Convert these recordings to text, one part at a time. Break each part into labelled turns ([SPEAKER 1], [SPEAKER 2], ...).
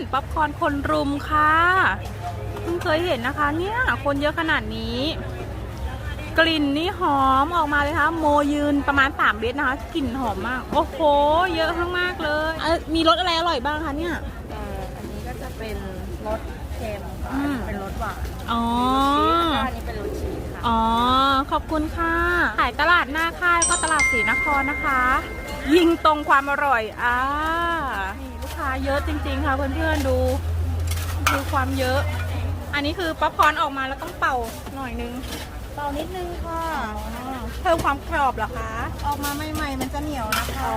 [SPEAKER 1] เพื่อนๆป๊อปคอร์นคนรุมค่ะเพิ่งเคยเห็นนะคะ เนี่ยคนเยอะขนาดนี้ กลิ่นนี่หอมออกมาเลยค่ะโมยืนประมาณ3เมตรนะคะกลิ่นหอมมาก โอ้โห เยอะมากๆเลยเอ่อมีรสอะไรอร่อยบ้างคะเนี่ย
[SPEAKER 2] เอ่ออันนี้ก็จะเป็นรสเค็มค่ะ
[SPEAKER 1] อืม
[SPEAKER 2] เป็นรสหวาน
[SPEAKER 1] อ๋อ
[SPEAKER 2] แล้วก็อันนี้เป็นรสชีสค่ะ
[SPEAKER 1] อ๋อ ขอบคุณค่ะ ขายตลาดหน้าค่ายก็ตลาดศรีนครนะคะ ยิงตรงความอร่อย อ่า นี่ลูก ค้าเยอะจริง ๆ ค่ะเพื่อนๆดูดูความเยอะ อันนี้คือป๊อปคอร์นออกมาแล้วต้องเป่าหน่อยนึง
[SPEAKER 2] เบานิดนึงค่ะ
[SPEAKER 1] เพิ่มความกรอบเหรอคะ
[SPEAKER 2] ออกมาใหม่ๆ มันจะเหนียวนะคะ
[SPEAKER 1] อ๋อ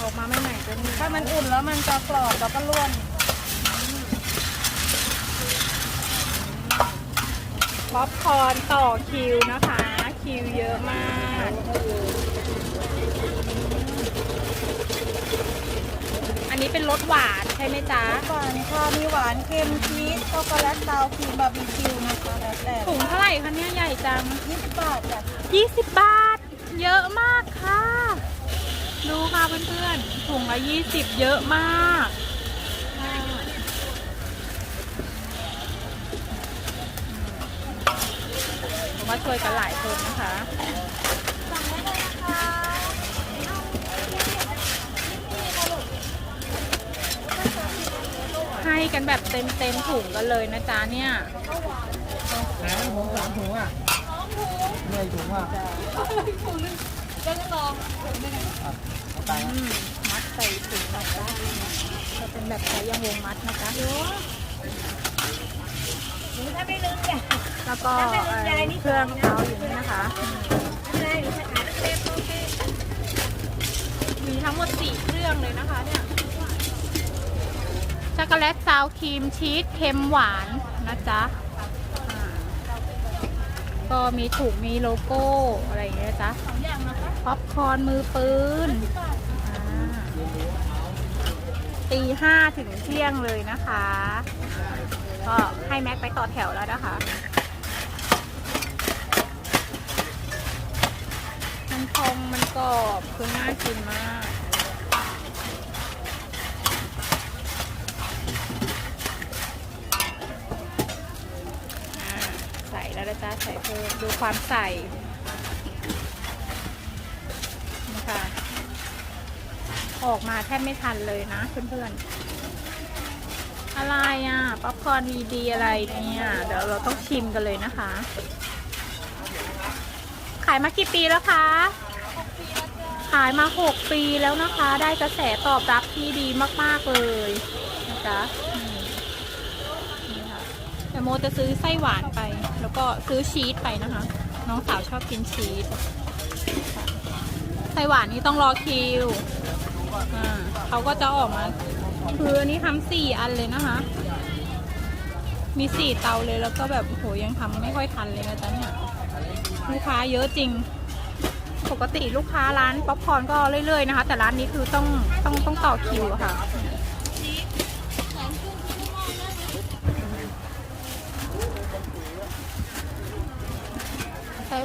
[SPEAKER 1] ออกมาใหม่ๆจะนี่
[SPEAKER 2] ถ้ามันอุ่นแล้วมันจะกรอบแล้วก็ร่วน
[SPEAKER 1] ป๊อปคอร์นต่อคิวนะคะ คิวเยอะมาก นนี้เป็นรสหวานใช่ไหมจ๊ะ
[SPEAKER 2] หวานค่ะมีหวานเค็มชีสช็อกโกแลตซาวครีมบาร์บีคิวนะคะแล้วแต่
[SPEAKER 1] ถุงเท่าไหร่คะเนี่ยใหญ่จัง
[SPEAKER 2] 20บาทจ้ะ
[SPEAKER 1] 20 บาท เยอะมากค่ะ ดูค่ะเพื่อนๆถุงละ20 เยอะมากผมว่าช่วยกันหลายคนนะคะ ให้กันแบบเต็มเต็มๆถุงกันเลยนะจ๊ะเนี่ย
[SPEAKER 3] ไหนผมสามถุงอะเหนื่อยถุงอะเอาไป
[SPEAKER 1] อืมมัดใส่ถุงนะจ๊ะจะเป็นแบบใช้ยังวงมัดนะจ๊ะ
[SPEAKER 2] ถ้าไม่ลืมอย่า
[SPEAKER 1] แล้วก็เอ่อเครื่องเขาอยู่นี่นะคะ
[SPEAKER 2] ได้หรือจะขายเล็กๆโอเค
[SPEAKER 1] มีทั้งหมด4เครื่องเลยนะคะเนี่ย ช็อกโกแลตซาวครีมชีสเค็มหวานนะจ๊ะก็มีถุงมีโลโก้อะไรอย่างเงี้ยจ๊ะ
[SPEAKER 2] คะ
[SPEAKER 1] ป๊อปคอนมือปืนตีห้าถึงเที่ยงเลยนะคะ ก็ให้แม็กไปต่อแถวแล้วนะคะมันพองมันกรอบคือน่ากินมาก อ่าใส่แล้วนะจ๊ะใส่เพิ่มดู ความใสนี่ค่ะออกมาแทบไม่ทันเลยนะเพื่อนๆ อะไรอะ ป๊อปคอร์นวีดีอะไรเนี่ย เดี๋ยวเราต้องชิมกันเลยนะคะ ขายมากี่ปีแล้วคะ ขายมา 6 ปีแล้วนะคะ ได้กระแสตอบรับที่ดีมากๆเลยนะจ๊ะอืมนี่ค่ะ โมจะซื้อไส้หวานไป แล้วก็ซื้อชีสไปนะคะ น้องสาวชอบกินชีสไส้หวานนี่ต้องรอคิวอ่าเขาก็จะออกมาคืออันนี้ทำสี่อันเลยนะคะ มีสี่เตาเลยแล้วก็แบบโหยังทำไม่ค่อยทันเลยนะจ๊ะเนี่ยลูกค้าเยอะจริง ปกติลูกค้าร้านป๊อปคอร์นก็เรื่อยๆนะคะ แต่ร้านนี้คือต้องต้องต้องต่อคิวค่ะ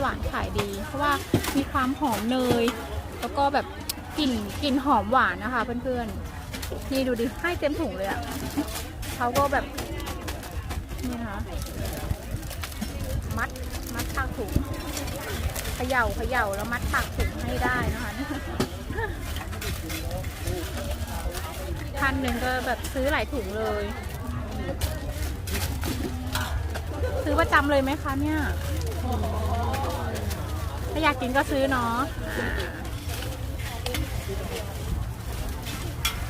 [SPEAKER 1] หวานขายดี เพราะว่ามีความหอมเนย แล้วก็แบบกลิ่นกลิ่นหอมหวานนะคะ เพื่อนๆนี่ดูดิให้เต็มถุงเลยอะเขาก็แบบนี่นะคะมัดมัดปากถุงเขย่าเขย่าแล้วมัดปากถุงให้ได้นะคะพันหนึ่งก็แบบซื้อหลายถุงเลย ซื้อประจำเลยไหมคะเนี่ย ถ้าอยากกินก็ซื้อเนาะ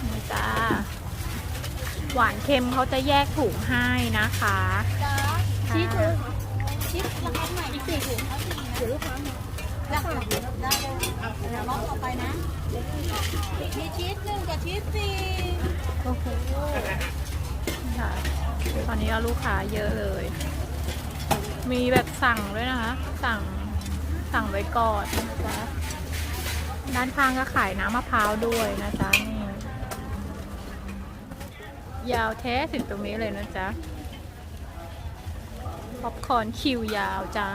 [SPEAKER 1] นี่จ้า หวานเค็มเขาจะแยกถุงให้นะคะ
[SPEAKER 2] ชีส
[SPEAKER 1] ค่ะ
[SPEAKER 2] ชีสราคาใหม่อีกสี่ถุงเอาสี่นะเดี๋ยวลูกค้ามาได้ค่ะได้เลยเดี๋ยวรอบต่อไปนะมีชีสหนึ่งกับชีสสี่
[SPEAKER 1] โอ้โหค่ะตอนนี้ก็ลูกค้าเยอะเลย มีแบบสั่งด้วยนะคะ สั่ง สั่งไว้ก่อนนะจ๊ะด้านข้างก็ขายน้ำมะพร้าวด้วยนะจ๊ะนี่ยาวแท้ถึงตรงนี้เลยนะจ๊ะป๊อปคอร์นคิวยาวจ้า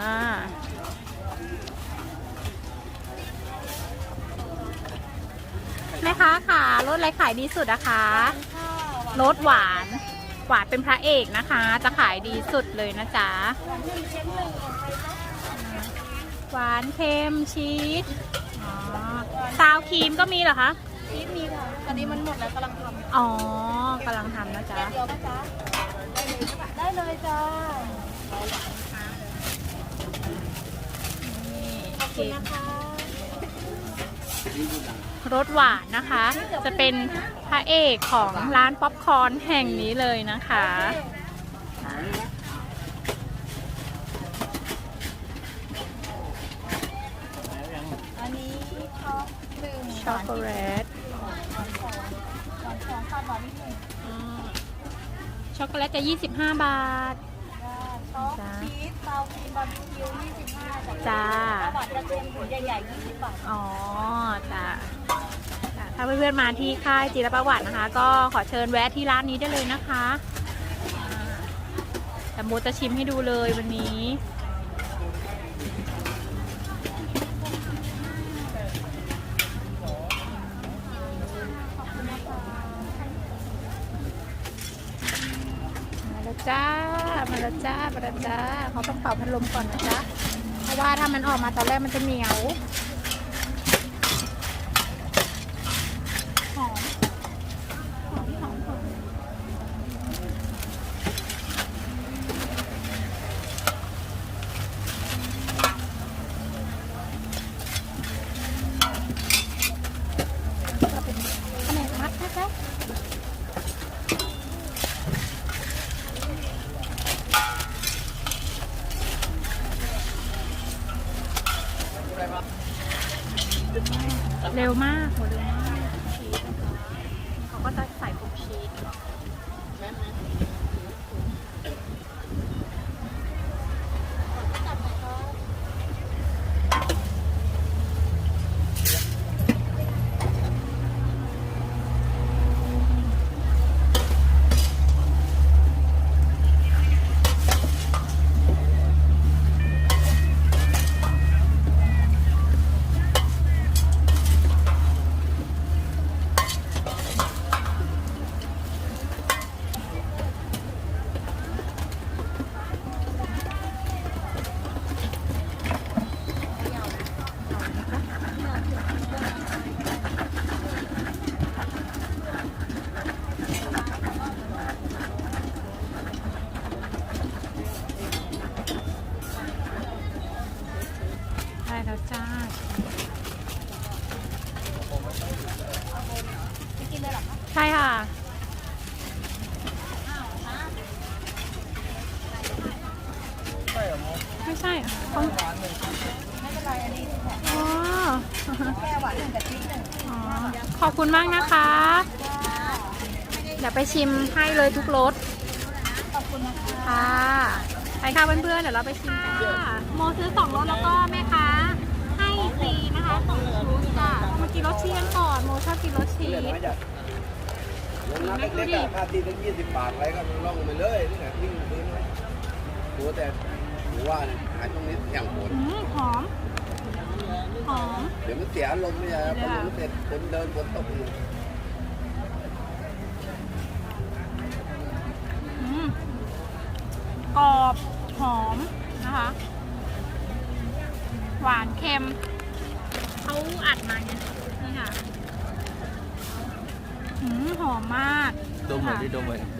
[SPEAKER 1] แม่ค้าค่ะรสอะไรขายดีสุดอะคะรสหวาน หวานเป็นพระเอกนะคะ จะขายดีสุดเลยนะจ๊ะ
[SPEAKER 2] หวานที่เช็คหนึ่งของใครจ๊ะ
[SPEAKER 1] หวานเค็มชีสอ๋อซาวครีมก็มีเหรอคะ
[SPEAKER 2] ชีสมีค่ะตอนนี้มันหมดแล้วกำลังทำ
[SPEAKER 1] อ๋อกำลังทำนะจ๊ะ
[SPEAKER 2] เดียวนะจ๊ะได้เลยจ้า
[SPEAKER 1] นี่
[SPEAKER 2] ขอบคุณนะคะ
[SPEAKER 1] รสหวานนะคะ จะเป็นพระเอกของร้านป๊อปคอร์นแห่งนี้เลยนะคะ
[SPEAKER 2] อันนี้ช็อกหนึ่ง
[SPEAKER 1] ช็อกโกแลต
[SPEAKER 2] สองสองสองสองข้าวหวานนิด หนึ่ง
[SPEAKER 1] อืมช็อกโกแลตจะ 25 บาท
[SPEAKER 2] ช็อกชีสเตาครีมบาร์บีคิว25
[SPEAKER 1] จ้า
[SPEAKER 2] ข้าวหวานกระเทียมถุงใหญ่ๆ20บาท
[SPEAKER 1] อ๋อ จ้ะจ้ะถ้าเพื่อนๆมาที่ค่ายจิรประวัตินะคะ ก็ขอเชิญแวะที่ร้านนี้ได้เลยนะคะอ่าแต่โมจะชิมให้ดูเลยวันนี้ มาแล้วจ้า มาแล้วจ้ามาแล้วจ้าเขาต้องเป่าพัดลมก่อนนะจ๊ะเพราะว่าถ้ามันออกมาตอนแรกมันจะเหนียว หอม หอมหอมหอมก็เป็นแผนกมัดนะคะ เร็วมากโหเร็วมากชีสนะคะเขาก็จะใส่ผงชีสได้แล้วจ้า
[SPEAKER 2] ไม่กินเลยเหรอคะ
[SPEAKER 1] ใช่ค่ะ
[SPEAKER 3] ใช่เหรอโม
[SPEAKER 1] ไม่ใช่อะ ต้อง
[SPEAKER 3] หวานหนึ่ง
[SPEAKER 2] ไม่เป็นไรอันนี้แค่
[SPEAKER 1] อ๋อ
[SPEAKER 2] แค่หวานหนึ่งกับชีสหนึ่ง
[SPEAKER 1] อ๋อขอบคุณมากนะคะ
[SPEAKER 2] จ้า
[SPEAKER 1] เดี๋ยวไปชิมให้เลยทุกรส
[SPEAKER 2] ขอบคุณนะคะ
[SPEAKER 1] ค่ะไปค่ะเพื่อนๆเดี๋ยวเราไปชิมกันค่ะโมซื้อสองรสแล้วก็แม่ค้าให้ฟรีนะคะสองรสจ้ะมากินรสชีสกันก่อนโมชอบกินรสชีส
[SPEAKER 4] เล็กๆอะลงน้ำเล็กๆอะค่าตีตั้งยี่สิบบาทอะไรก็ล่องไปเลยนี่แหละวิ่งพื้นไว้ดูแต่ หรือว่าเนี่ยหาช่วงนี้อย่างโหด
[SPEAKER 1] อืมหอม หอม
[SPEAKER 4] เดี๋ยวมันเสียอารมณ์ไม่ใช่พอมันเสร็จคนเดินบนตกอยู่
[SPEAKER 1] อืมกรอบหอมนะคะ หวานเค็มเขาอัดมาเนี่ยนี่ค่ะอืมหอมมาก
[SPEAKER 3] ดมหน่อยดิดมหน่อย
[SPEAKER 1] ท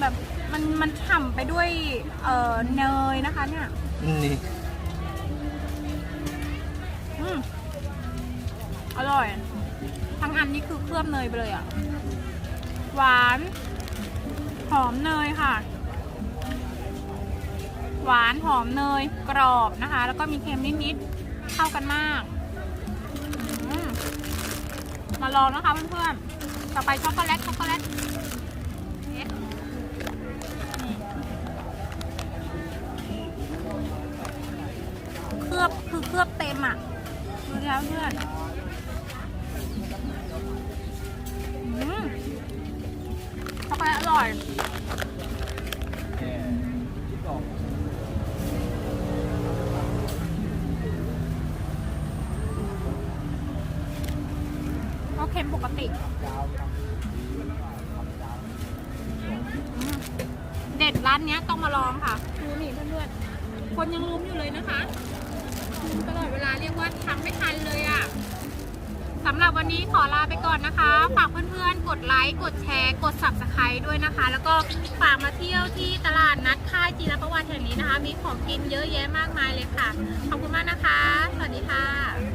[SPEAKER 1] แบบมันมันฉ่ำไปด้วยเอ่อเนยนะคะเนี่ย
[SPEAKER 3] นี่
[SPEAKER 1] อืมอร่อย ทั้งอันนี้คือเคลือบเนยไปเลยอะ หวาน หอมเนยค่ะ หวานหอมเนยกรอบนะคะ แล้วก็มีเค็มนิดๆเข้ากันมากอืมมาลองนะคะเพื่อนๆ ต่อไปช็อกโกแลตช็อกโกแลต ลือบคือเคลือบเต็มอะดูแล้วเพื่อนอืมร่อย
[SPEAKER 3] แค่ออก
[SPEAKER 1] ก็เค็มปกติ เด็ดร้านนี้ต้องมาลองค่ะ ดูนี่เพื่อนๆ คนยังรุมอยู่เลยนะคะ ตลอดเวลาเรียกว่าทำไม่ทันเลยอะ่ะสำหรับวันนี้ขอลาไปก่อนนะคะ ฝากเพื่อนๆ กดไลค์ กดแชร์ กด subscribe ด้วยนะคะ แล้วก็ฝากมาเที่ยวที่ตลาดนัดค่ายจีรประวัติแห่งนี้นะคะ มีของกินเยอะแยะมากมายเลยค่ะ ขอบคุณมากนะคะ สวัสดีค่ะ